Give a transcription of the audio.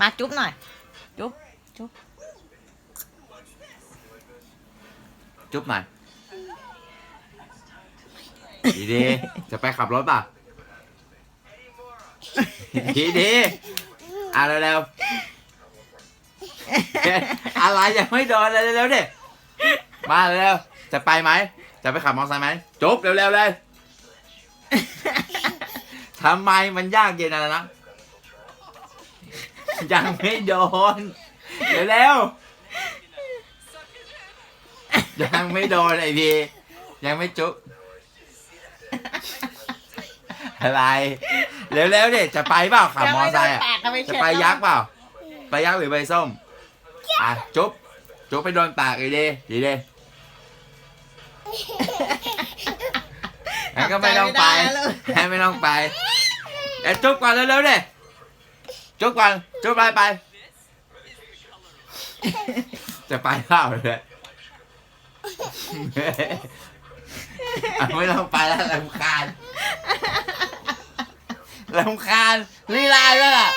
มาจุ๊บหน่อย จุ๊บ จุ๊บ จุ๊บหน่อยดีดีๆจะไปขับรถป่ะ ดีดีๆอะเร็วๆอะไรยังไม่โดนเลยเร็วๆดิมาเร็วๆจะไปไหม จะไปขับมอเตอร์ไซค์ไหมจุ๊บเร็วๆเลยทำไมมันยากเย็นอะไรนะ ยังไม่โดนเร็วๆยังไม่โดนไอพียังไม่จุ๊บอะไร เร็วๆดิจะไปเปล่าขับมอเตอร์ไซค์อะยังไม่โดนปากกันไปจะเช็ดไปยักษ์เปล่า ไปยักษ์หรือไปส้ม อะจุ๊บจุ๊บไปโดนปากอีดีดีดีงั้นก็ไม่ต้องไปงั้นไม่ต้องไปเดี๋ยวจุ๊บก่อนเร็วๆดิ จุ๊บก่อนจุ๊บไปไป จะไปข้าวเลยอะไม่ต้องไปแล้วลำคาญลำคาญลีลาแล้วยล่ะ